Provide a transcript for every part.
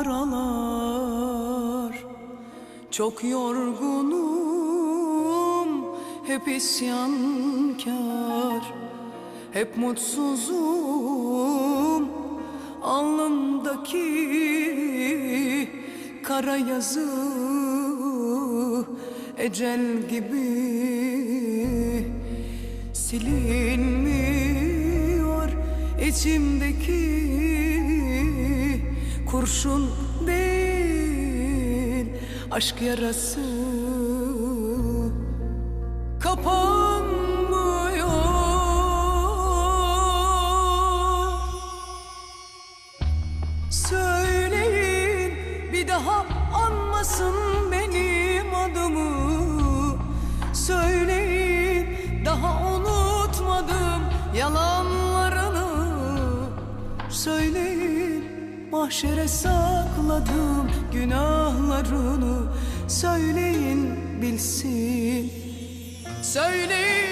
aralar Çok yorgunum hep isyankar Hep mutsuzum alnımdaki kara yazı Ecel gibi silinmiyor. İçimdeki kurşun değil aşk yarası kapanmıyor. Söyleyin bir daha anmasın benim adımı. Söyleyin daha unutmadım yalanlarını. Söyleyin mahşere sakladım günahlarını. Söyleyin bilsin. Söyleyin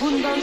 bundan